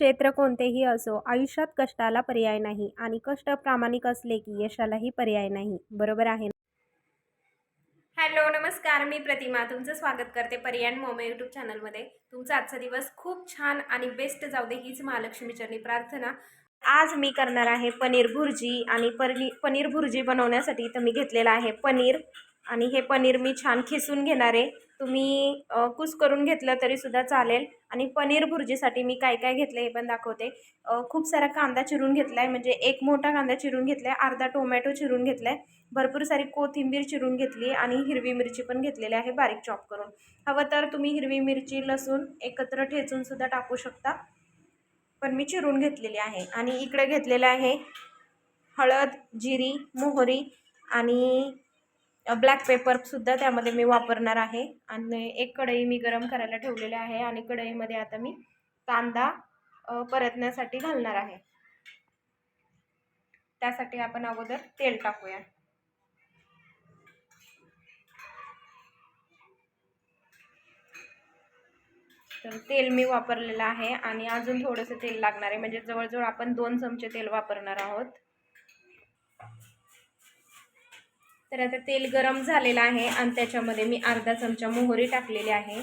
क्षेत्र कोणतेही असो आयुष्यात कष्टाला पर्याय नाही आणि कष्ट प्रामाणिक असले की यशालाही पर्याय नाही. बरोबर आहे हॅलो नमस्कार. मी प्रतिमा. तुमचं स्वागत करते पर्याय मोमे यूट्यूब चॅनलमध्ये. तुमचा आजचा दिवस खूप छान आणि बेस्ट जाऊ दे हीच महालक्ष्मी चरणी प्रार्थना. आज मी करणार आहे पनीर भुर्जी आणि पनीर पनीर भुर्जी बनवण्यासाठी इथं मी घेतलेलं आहे पनीर आणि हे पनीर मी छान खिसून घेणार आहे. तुम्ही कुस करून घेतलं तरीसुद्धा चालेल. आणि पनीर भुर्जीसाठी मी काय काय घेतलं हे पण दाखवते. खूप सारा कांदा चिरून घेतला आहे म्हणजे एक मोठा कांदा चिरून घेतला आहे अर्धा टोमॅटो चिरून घेतला आहे भरपूर सारी कोथिंबीर चिरून घेतली आणि हिरवी मिरची पण घेतलेली आहे बारीक चॉप करून. हवं तर तुम्ही हिरवी मिरची लसूण एकत्र ठेचून सुद्धा टाकू शकता. पण मी चिरून घेतलेली आहे. आणि इकडे घेतलेलं आहे हळद जिरी मोहरी आणि ब्लॅक पेपरसुद्धा त्यामध्ये मी वापरणार आहे. आणि एक कढई मी गरम करायला ठेवलेली आहे आणि कढईमध्ये आता मी कांदा परतण्यासाठी घालणार आहे. त्यासाठी आपण अगोदर तेल टाकूया. तर तेल मी वापरलेलं आहे आणि अजून थोडंसं तेल लागणार आहे. म्हणजे जवळजवळ आपण दोन चमचे तेल वापरणार आहोत. तर आता तेल गरम झालेलं आहे आणि त्याच्यामध्ये मी अर्धा चमचा मोहरी टाकलेली आहे.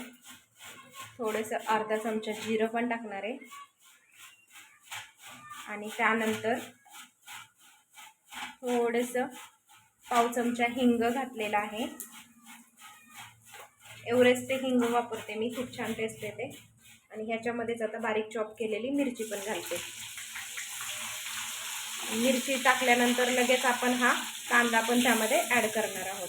थोडंसं अर्धा चमचा जिरं पण टाकणार आहे. आणि त्यानंतर थोडंसं पाव चमचा हिंग घातलेला आहे. एवढेच ते हिंग वापरते मी खूप छान टेस्ट येते. आणि ह्याच्यामध्येच आता बारीक चॉप केलेली मिरची पण घालते. मिरची टाकल्यानंतर लगेच आपण हा कांदा पण त्यामध्ये ॲड करणार आहोत.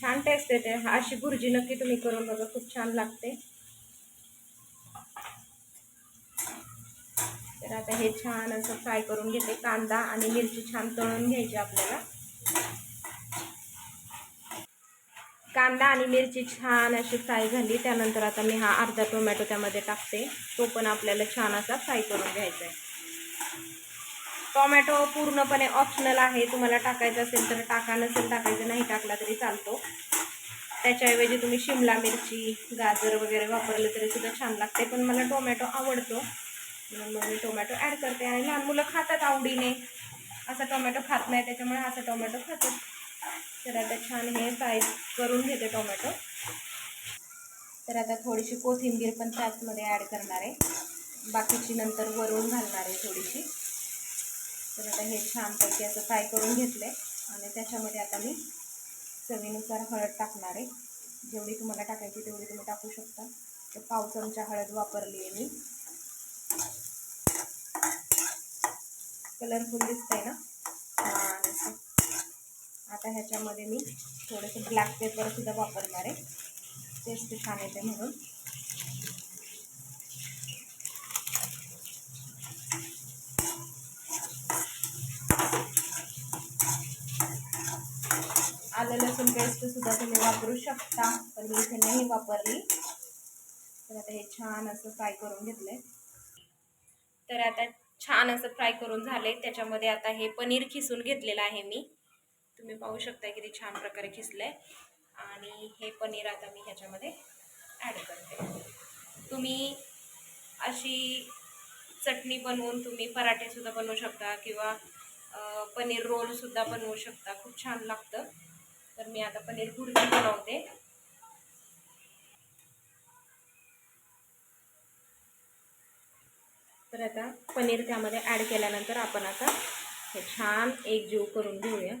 छान टेस्ट येते. हा अशी भुर्जी नक्की तुम्ही करून बघा खूप छान लागते. तर आता हे छान असं फ्राय करून घेते कांदा आणि मिरची छान तळून घ्यायची आपल्याला. कांदा आणि मिरची छान अशी फ्राय झाली. त्यानंतर आता मी हा अर्धा टोमॅटो त्यामध्ये टाकते. तो पण आपल्याला छान असा फ्राय करून घ्यायचा आहे. टोमॅटो पूर्णपणे ऑप्शनल आहे. तुम्हाला टाकायचं असेल तर टाका नसेल टाकायचं नाही टाकला तरी चालतो. त्याच्याऐवजी तुम्ही शिमला मिरची गाजर वगैरे वापरलं तरी सुद्धा छान लागते. पण मला टोमॅटो आवडतो. म्हणून मग मी टोमॅटो ॲड करते. आणि लहान मुलं खातात आवडीने. असा टोमॅटो खात नाही त्याच्यामुळे असा टोमॅटो खातात. तर आता छान हे फ्राय करून घेते टोमॅटो तर आता थोडीशी कोथिंबीर पण त्याचमध्ये ॲड करणार आहे. बाकीची नंतर वरून घालणार आहे थोडीशी. तर आता हे छानपैकी असं फ्राय करून घेतलं आहे आणि त्याच्यामध्ये आता मी चवीनुसार हळद टाकणार आहे. जेवढी तुम्हाला टाकायची तेवढी तुम्ही टाकू शकता. तर पाव चमचा हळद वापरली आहे मी. कलरफुल दिसतंय ना? आता ह्याच्यामध्ये मी थोडंसं ब्लॅक पेपरसुद्धा वापरणार आहे. टेस्ट छान येते म्हणून आलं लसूण पेस्टसुद्धा तुम्ही वापरू शकता पण मी इथे नाही वापरली. तर आता हे छान असं फ्राय करून घेतलं आहे तर आता छान असं फ्राय करून झाले त्याच्यामध्ये आता हे पनीर खिसून घेतलेलं आहे मी. तुम्ही पाहू शकता किती छान प्रकारे खिसलं आहे आणि हे पनीर आता मी ह्याच्यामध्ये ॲड करते. तुम्ही अशी चटणी बनवून तुम्ही पराठेसुद्धा बनवू शकता किंवा पनीर रोलसुद्धा बनवू शकता. खूप छान लागतं. तर मी आता पनीर भुर्जी बनवते. तर आता पनीर त्यामध्ये ॲड केल्यानंतर आपण आता हे छान एकजीव करून घेऊया.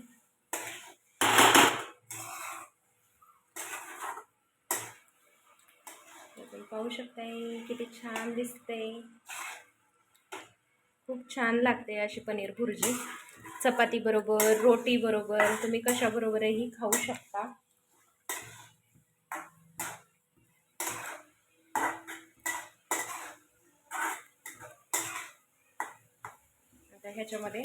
तुम्ही पाहू शकताय किती छान दिसते खूप छान लागते अशी पनीर भुर्जी. चपाती बरोबर रोटी बरोबर तुम्ही कशाबरोबरही खाऊ शकता. आता ह्याच्यामध्ये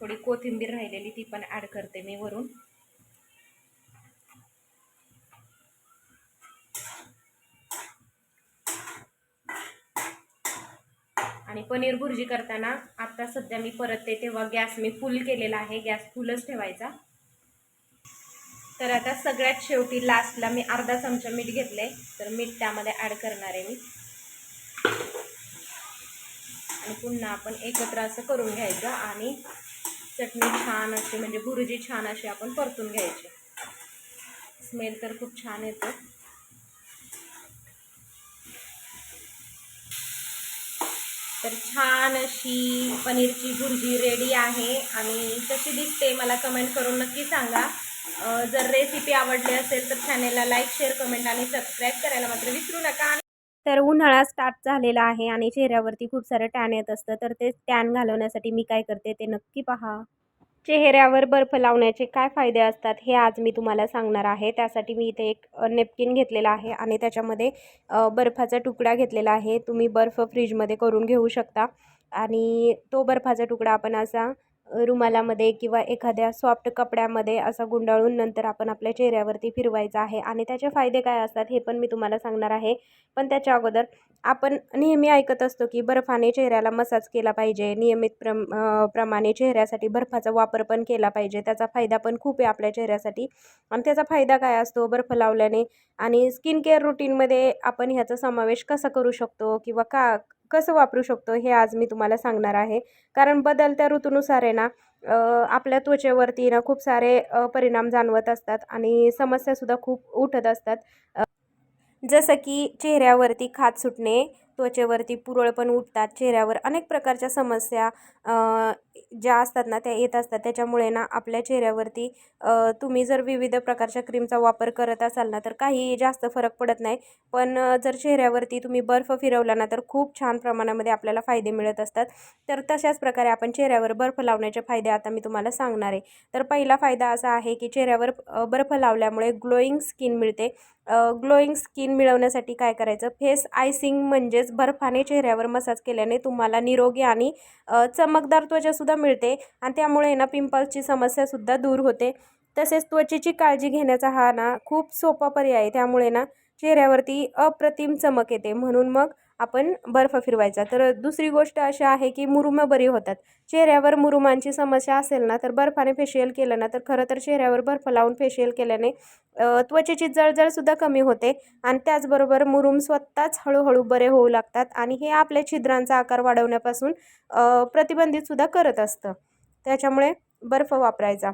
थोडी कोथिंबीर राहिलेली ती पण ॲड करते मी वरून. आणि पनीर भुर्जी करताना आता सध्या मी परतते तेव्हा गॅस मी फुल केलेला आहे गॅस फुलच ठेवायचा. तर आता सगळ्यात शेवटी लास्टला मी अर्धा चमचा मीठ घेतले तर मीठ त्यामध्ये ॲड करणार आहे मी. आणि पुन्हा आपण एकत्र असं करून घ्यायचं आणि चटणी छान अशी म्हणजे भुर्जी छान अशी आपण परतून घ्यायची. स्मेल तर खूप छान येतो. तर छान अशी पनीरची भुर्जी रेडी आहे आणि कशी दिसते मला कमेंट करून नक्की सांगा. जर रेसिपी आवडली असेल तर चॅनेलला लाईक शेअर कमेंट आणि सबस्क्राईब करायला मात्र विसरू नका. तर उन्हाळा स्टार्ट झालेला आहे आणि चेहऱ्यावरती खूप सारं टॅन येत असतं. तर ते टॅन घालवण्यासाठी मी काय करते ते नक्की पहा. चेहऱ्यावर बर्फ लावण्याचे काय फायदे असतात हे आज मी तुम्हाला सांगणार आहे. त्यासाठी मी इथे एक नेपकिन घेतलेला आहे आणि त्याच्यामध्ये बर्फाचा तुकडा घेतलेला आहे. तुम्ही बर्फ फ्रीजमध्ये करून घेऊ शकता. आणि तो बर्फाचा तुकडा आपण असा रुमालामध्ये किंवा एखाद्या सॉफ्ट कपड्यामध्ये असा गुंडाळून नंतर आपण आपल्या चेहऱ्यावरती फिरवायचा आहे. आणि त्याचे फायदे काय असतात हे पण मी तुम्हाला सांगणार आहे. पण त्याच्या अगोदर आपण नेहमी ऐकत असतो की बर्फाने चेहऱ्याला मसाज केला पाहिजे. नियमित प्रम प्रमाणे चेहऱ्यासाठी बर्फाचा वापर पण केला पाहिजे. त्याचा फायदा पण खूप आहे आपल्या चेहऱ्यासाठी. आणि त्याचा फायदा काय असतो बर्फ लावल्याने? आणि स्किन केअर रुटीनमध्ये आपण ह्याचा समावेश कसा करू शकतो? किंवा का कसं वापरू शकतो हे आज मी तुम्हाला सांगणार आहे. कारण बदलत्या ऋतूनुसार आहे ना आपल्या त्वचेवरती ना खूप सारे परिणाम जाणवत असतात आणि समस्यासुद्धा खूप उठत असतात. जसं की चेहऱ्यावरती खाज सुटणे त्वचेवरती पुरळ पण उठतात चेहऱ्यावर अनेक प्रकारच्या समस्या ज्या असतात ना त्या येत असतात. त्याच्यामुळे ना आपल्या चेहऱ्यावरती तुम्ही जर विविध प्रकारच्या क्रीमचा वापर करत असाल ना तर काही जास्त फरक पडत नाही. पण जर चेहऱ्यावरती तुम्ही बर्फ फिरवला ना तर खूप छान प्रमाणामध्ये आपल्याला फायदे मिळत असतात. तर तशाच प्रकारे आपण चेहऱ्यावर बर्फ लावण्याचे फायदे आता मी तुम्हाला सांगणार आहे. तर पहिला फायदा असा आहे की चेहऱ्यावर बर्फ लावल्यामुळे ग्लोईंग स्किन मिळते. ग्लोईंग स्किन मिळवण्यासाठी काय करायचं? फेस आयसिंग म्हणजेच बर्फाने चेहऱ्यावर मसाज केल्याने तुम्हाला निरोगी आणि चमकदार त्वचासुद्धा सुद्धा मिळते आणि त्यामुळे ना पिंपल्सची समस्यासुद्धा दूर होते. तसेच त्वचेची काळजी घेण्याचा हा ना खूप सोपा पर्याय आहे. त्यामुळे ना चेहऱ्यावरती अप्रतिम चमक येते. म्हणून मग आपण बर्फ फिरवायचा. तर दुसरी गोष्ट अशी आहे की मुरुमं बरी होतात. चेहऱ्यावर मुरुमांची समस्या असेल ना तर बर्फाने फेशियल केलं ना तर खरं तर चेहऱ्यावर बर्फ लावून फेशियल केल्याने त्वचेची जळजळसुद्धा कमी होते आणि त्याचबरोबर मुरुम स्वतःच हळूहळू बरे होऊ लागतात आणि हे आपल्या छिद्रांचा आकार वाढवण्यापासून प्रतिबंधितसुद्धा करत असतं. त्याच्यामुळे बर्फ वापरायचा.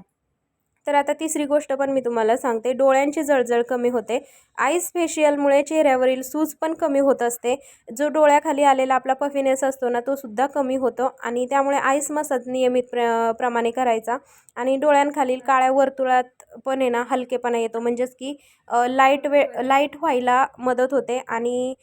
तर आता तिसरी गोष्ट पण मी तुम्हाला सांगते. डोळ्यांची जळजळ कमी होते. आईस फेशियलमुळे चेहऱ्यावरील सूज पण कमी होत असते. जो डोळ्याखाली आलेला आपला पफिनेस असतो ना तो सुद्धा कमी होतो आणि त्यामुळे आईस मसाज नियमित प्र प्रमाणे करायचा. आणि डोळ्यांखालील काळ्या वर्तुळात पण आहे ना हलकेपणा येतो. म्हणजेच की लाइट वे लाइट व्हायला मदत होते आणि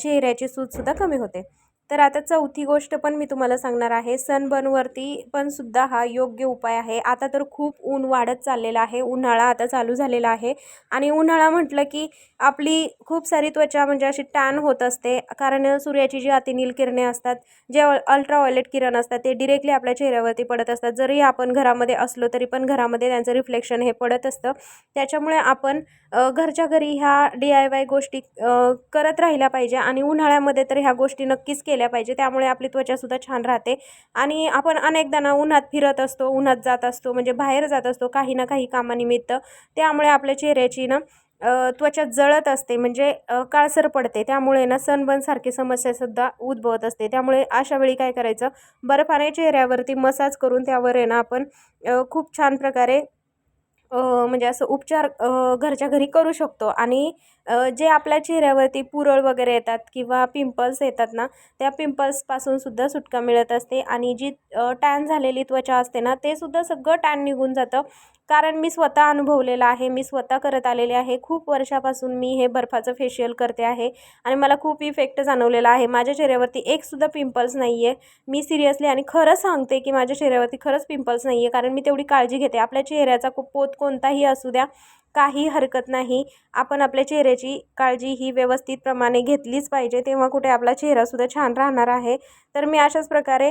चेहऱ्याची सूजसुद्धा कमी होते. तर आता चौथी गोष्ट पण मी तुम्हाला सांगणार आहे. सनबर्नवरती पण सुद्धा हा योग्य उपाय आहे. आता तर खूप ऊन वाढत चाललेला आहे. उन्हाळा आता चालू झालेला आहे. आणि उन्हाळा म्हटलं की आपली खूप सारी त्वचा म्हणजे अशी टॅन होत असते. कारण सूर्याची जी अतिनील किरणे असतात जे अल्ट्राव्हायलेट किरण असतात ते डिरेक्टली आपल्या चेहऱ्यावरती पडत असतात. जरी आपण घरामध्ये असलो तरी पण घरामध्ये त्यांचं रिफ्लेक्शन हे पडत असतं. त्याच्यामुळे आपण घरच्या घरी ह्या डी आय वाय गोष्टी करत राहिल्या पाहिजे. आणि उन्हाळ्यामध्ये तर ह्या गोष्टी नक्कीच केल्या पाहिजे. त्यामुळे आपली त्वचासुद्धा छान राहते. आणि आपण अनेकदा ना उन्हात फिरत असतो उन्हात जात असतो म्हणजे बाहेर जात असतो काही ना काही कामानिमित्त. त्यामुळे आपल्या चेहऱ्याची ना त्वचा जळत असते म्हणजे काळसर पडते. त्यामुळे ना सनबर्नसारखी समस्यासुद्धा उद्भवत असते. त्यामुळे अशा वेळी काय करायचं? बर्फाने चेहऱ्यावरती मसाज करून त्यावर आहे ना आपण खूप छान प्रकारे म्हणजे असं उपचार घरच्या घरी करू शकतो. आणि जे आपल्या चेहऱ्यावरती पुरळ वगैरे येतात किंवा पिंपल्स येतात ना त्या पिंपल्सपासून सुद्धा सुटका मिळत असते आणि जी टॅन झालेली त्वचा असते ना ते सुद्धा सगळं टॅन निघून जातं. कारण मी स्वतः अनुभवलेलं आहे मी स्वतः करत आलेले आहे. खूप वर्षापासून मी हे बर्फाचं फेशियल करते आहे आणि मला खूप इफेक्ट जाणवलेला आहे. माझ्या चेहऱ्यावरती एकसुद्धा पिंपल्स नाही आहे मी सिरियसली आणि खरं सांगते की माझ्या चेहऱ्यावरती खरंच पिंपल्स नाही आहे कारण मी तेवढी काळजी घेते. आपल्या चेहऱ्याचा खूप पोत कोणताही असू द्या काही हरकत नाही. आपण आपल्या चेहऱ्याची काळजी ही व्यवस्थित प्रमाणे घेतलीच पाहिजे. तेव्हा कुठे आपला चेहरासुद्धा छान राहणार आहे. तर मी अशाच प्रकारे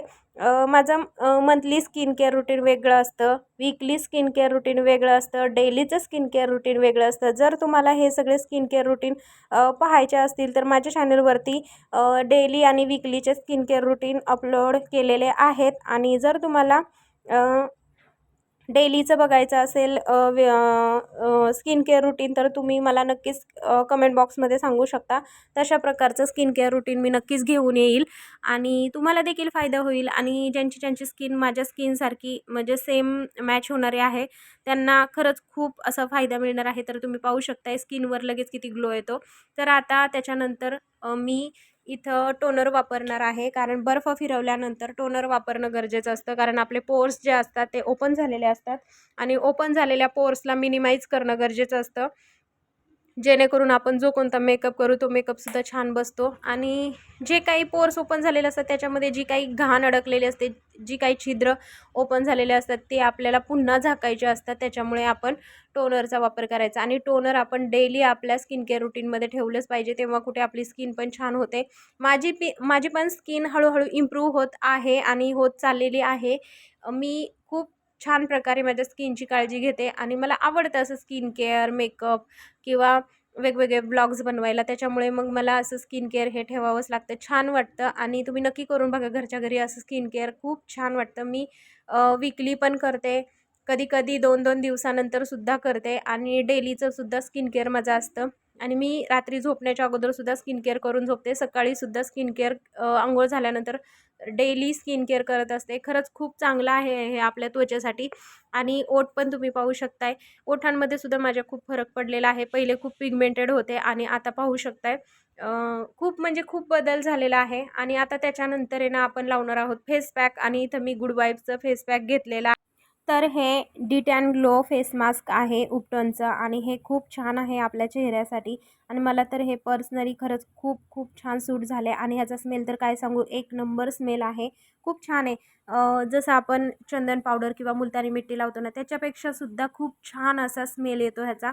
माझं मंथली स्किन केअर रुटीन वेगळं असतं. वीकली स्किन केअर रुटीन वेगळं असतं. डेलीचं स्किन केअर रुटीन वेगळं असतं. जर तुम्हाला हे सगळे स्किन केअर रुटीन पाहायचे असतील तर माझ्या चॅनलवरती डेली आणि वीकलीचे स्किन केअर रुटीन अपलोड केलेले आहेत. आणि जर तुम्हाला डेलीचं बघायचं असेल स्किन केअर रुटीन तर तुम्ही मला नक्कीच कमेंट बॉक्समध्ये सांगू शकता. तशा प्रकारचं स्किन केअर रुटीन मी नक्कीच घेऊन येईल आणि तुम्हाला देखील फायदा होईल आणि ज्यांची ज्यांची स्किन माझ्या स्किनसारखी म्हणजे सेम मॅच होणारी आहे त्यांना खरंच खूप असा फायदा मिळणार आहे. तर तुम्ही पाहू शकताय स्किनवर लगेच किती ग्लो येतो. तर आता त्याच्यानंतर मी इथं टोनर वापरणार आहे. कारण बर्फ फिरवल्यानंतर टोनर वापरणं गरजेचं असतं. कारण आपले पोर्स जे असतात ते ओपन झालेले असतात. आणि ओपन झालेल्या पोर्सला मिनिमाइज करणं गरजेचं असतं. जेणेकरून आपण जो कोणता मेकअप करू तो मेकअपसुद्धा छान बसतो. आणि जे काही पोर्स ओपन झालेले असतात त्याच्यामध्ये जी काही घाण अडकलेली असते जी काही छिद्र ओपन झालेले असतात ते आपल्याला पुन्हा झाकायचे असतात. त्याच्यामुळे आपण टोनरचा वापर करायचा. आणि टोनर आपण डेली आपल्या स्किन केअर रुटीनमध्ये ठेवलंच पाहिजे. तेव्हा कुठे आपली स्किन पण छान होते. माझी पी माझी पण स्किन हळूहळू इम्प्रूव्ह होत आहे आणि होत चाललेली आहे. मी छान प्रकारे माझ्या स्किनची काळजी घेते आणि मला आवडतं असं स्किन केअर मेकअप किंवा वेगवेगळे ब्लॉग्स बनवायला. त्याच्यामुळे मग मला असं स्किन केअर हे ठेवावंच लागतं छान वाटतं. आणि तुम्ही नक्की करून बघा घरच्या घरी असं स्किन केअर खूप छान वाटतं. मी विकली पण करते. कधी कधी दोन दोन दिवसानंतर सुद्धा करते आणि डेलीचं सुद्धा स्किन केअर माझं असतं. आणि मी रात्री झोपण्याच्या अगोदरसुद्धा स्किन केअर करून झोपते. सकाळीसुद्धा स्किन केअर आंघोळ झाल्यानंतर डेली स्किन केअर करत असते. खरंच खूप चांगलं आहे हे आपल्या त्वचेसाठी. आणि ओठ पण तुम्ही पाहू शकताय. ओठांमध्ये सुद्धा माझ्या खूप फरक पडलेला आहे. पहिले खूप पिगमेंटेड होते आणि आता पाहू शकताय. खूप म्हणजे खूप बदल झालेला आहे. आणि आता त्याच्यानंतर आहे ना आपण लावणार आहोत फेस पॅक आणि इथं मी गुड वाईफचं फेस पॅक घेतलेला तर हे डिटॅन ग्लो फेस मास्क आहे उपटनचं आणि हे खूप छान आहे आपल्या चेहऱ्यासाठी. आणि मला तर हे पर्सनली खरंच खूप खूप छान सूट झाले आणि ह्याचा स्मेल तर काय सांगू एक नंबर स्मेल आहे. खूप छान आहे. जसं आपण चंदन पावडर किंवा मुलतानी मिट्टी लावतो ना त्याच्यापेक्षा सुद्धा खूप छान असा स्मेल येतो ह्याचा.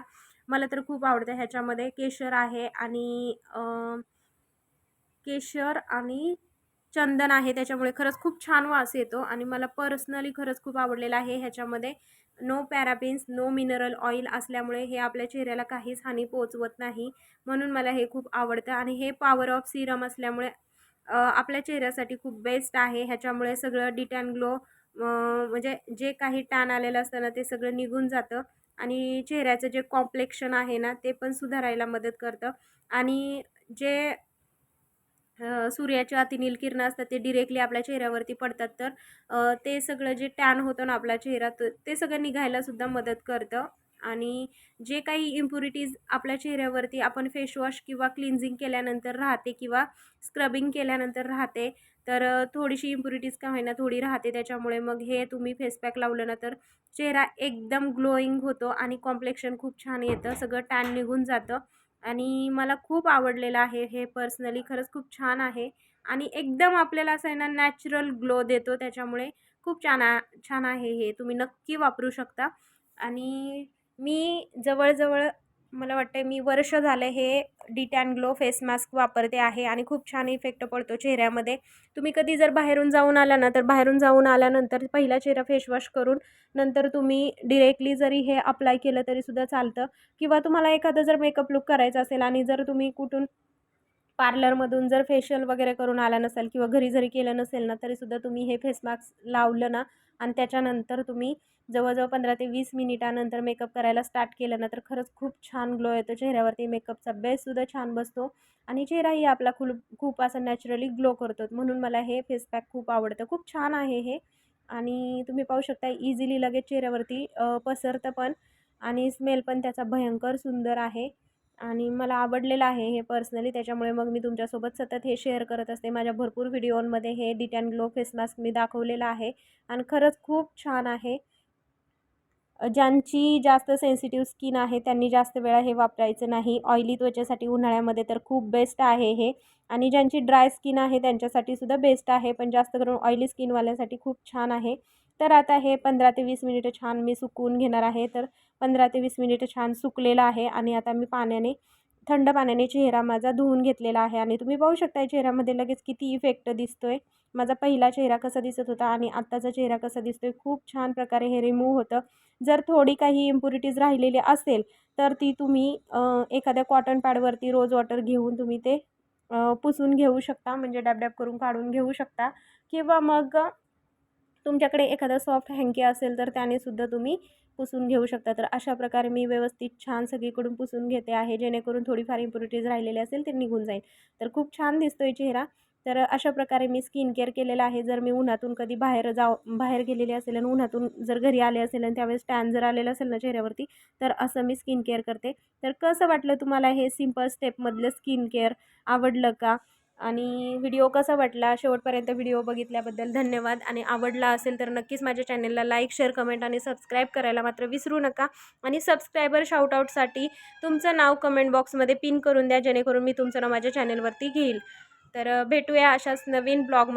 मला तर खूप आवडतं ह्याच्यामध्ये केशर आहे आणि केशर आणि चंदन आहे त्याच्यामुळे खरंच खूप छान वास येतो आणि मला पर्सनली खरंच खूप आवडलेलं आहे ह्याच्यामध्ये. No parabens no mineral oil असल्यामुळे हे आपल्या चेहऱ्याला काहीच हानी पोचवत नाही. म्हणून मला हे खूप आवडतं आणि हे पॉवर ऑफ सिरम असल्यामुळे आपल्या चेहऱ्यासाठी खूप बेस्ट आहे. ह्याच्यामुळे सगळं डिटॅन ग्लो म्हणजे जे काही टॅन आलेलं असतं ना ते सगळं निघून जातं आणि चेहऱ्याचं जे कॉम्प्लेक्शन आहे ना ते पण सुधारायला मदत करतं. आणि जे सूर्याच्या अतिनील किरणं असतात ते डिरेक्टली आपल्या चेहऱ्यावरती पडतात. तर ते सगळं जे टॅन होतं ना आपल्या चेहरा ते सगळं निघायलासुद्धा मदत करतं. आणि जे काही इम्प्युरिटीज आपल्या चेहऱ्यावरती आपण फेसवॉश किंवा क्लिन्झिंग केल्यानंतर राहते किंवा स्क्रबिंग केल्यानंतर राहते तर थोडीशी इम्प्युरिटीज का होईना थोडी राहते. त्याच्यामुळे मग हे तुम्ही फेसपॅक लावलं ना तर चेहरा एकदम ग्लोईंग होतो आणि कॉम्प्लेक्शन खूप छान येतं. सगळं टॅन निघून जातं. आणि मला खूप आवडलेलं आहे. हे पर्सनली खरंच खूप छान आहे आणि एकदम आपल्याला असं आहे ना नॅचरल ग्लो देतो त्याच्यामुळे खूप छान आ छान आहे हे. तुम्ही नक्की वापरू शकता आणि मी जवळजवळ मला वाटतं मी वर्ष झालं हे डिटॅन ग्लो फेस मास्क वापरते आहे आणि खूप छान इफेक्ट पडतो चेहऱ्यामध्ये. तुम्ही कधी जर बाहेरून जाऊन आला ना तर बाहेरून जाऊन आल्यानंतर पहिला चेहरा फेसवॉश करून नंतर तुम्ही डिरेक्टली जरी हे अप्लाय केलं तरीसुद्धा चालतं. किंवा तुम्हाला एखादं जर मेकअप लुक करायचा असेल आणि जर तुम्ही कुठून पार्लरमधून जर फेशियल वगैरे करून आला नसेल किंवा घरी जरी केलं नसेल ना तरीसुद्धा तुम्ही हे फेस मास्क लावलं ना आणि त्याच्यानंतर तुम्ही जवळजवळ पंधरा ते वीस मिनिटानंतर मेकअप करायला स्टार्ट केलं ना तर खरंच खूप छान ग्लो येतो. चेहऱ्यावरती मेकअपचा बेससुद्धा छान बसतो आणि चेहराही आपला खूप खूप असं नॅचरली ग्लो करतो. म्हणून मला हे फेस पॅक खूप आवडतं. खूप छान आहे हे आणि तुम्ही पाहू शकता इझिली लगेच चेहऱ्यावरती पसरतं पण आणि स्मेल पण त्याचा भयंकर सुंदर आहे. आणि मला आवडलेलं आहे हे पर्सनली त्याच्यामुळे मग मी तुमच्यासोबत सतत हे शेअर करत असते. माझ्या भरपूर व्हिडिओमध्ये हे डिट अँड ग्लो फेस मास्क मी दाखवलेलं आहे. आणि खरंच खूप छान आहे. ज्यांची जास्त सेन्सिटिव्ह स्किन आहे त्यांनी जास्त वेळा हे वापरायचं नाही. ऑइली त्वचेसाठी उन्हाळ्यामध्ये तर खूप बेस्ट आहे हे. आणि ज्यांची ड्राय स्किन आहे त्यांच्यासाठी सुद्धा बेस्ट आहे. पण जास्त करून ऑइली स्किनवाल्यासाठी खूप छान आहे. तर आता हे पंधरा ते वीस मिनिटं छान मी सुकवून घेणार आहे. तर पंधरा ते वीस मिनिटं छान सुकलेलं आहे आणि आता मी पाण्याने थंड पाण्याने चेहरा माझा धुवून घेतलेला आहे. आणि तुम्ही पाहू शकता चेहऱ्यामध्ये लगेच किती इफेक्ट दिसतोय. माझा पहिला चेहरा कसा दिसत होता आणि आत्ताचा चेहरा कसा दिसतोय खूप छान प्रकारे हे रिमूव्ह होतं. जर थोडी काही इम्प्युरिटीज राहिलेली असेल तर ती तुम्ही एखाद्या कॉटन पॅडवरती रोज वॉटर घेऊन तुम्ही ते पुसून घेऊ शकता. म्हणजे डॅब डॅब करून काढून घेऊ शकता. किंवा मग तुमच्याकडे एखादा सॉफ्ट हँकी असेल तर त्याने सुद्धा तुम्ही पुसून घेऊ शकता. तर अशा प्रकारे मी व्यवस्थित छान सगळीकडून पुसून घेते आहे. जेणेकरून थोडीफार इम्प्युरिटीज राहिलेली असेल ते निघून जाईल. तर खूप छान दिसतोय चेहरा. तर अशा प्रकारे मी स्किन केअर केलेला आहे. जर मी उन्हातून कधी बाहेर जाऊ बाहेर गेलेली असेल आणि उन्हातून जर घरी आले असेल आणि त्यावेळेस टॅन जर आलेलं असेल ना चेहऱ्यावरती तर असं मी स्किन केअर करते. तर कसं वाटलं तुम्हाला हे सिंपल स्टेपमधलं स्किन केअर आवडलं का? आणि व्हिडिओ कसा वाटला? शेवटपर्यंत व्हिडिओ बघितल्याबद्दल धन्यवाद. आणि आवडला असेल तर नक्कीच माझ्या चॅनलला लाईक शेअर कमेंट आणि सबस्क्राईब करायला मात्र विसरू नका. आणि सबस्क्रायबर शाउटआउटसाठी तुमचं नाव कमेंट बॉक्समध्ये पिन करून द्या जेणेकरून मी तुमचं नाव माझ्या चॅनलवरती घेईल. तर भेटूया अशाच नवीन ब्लॉग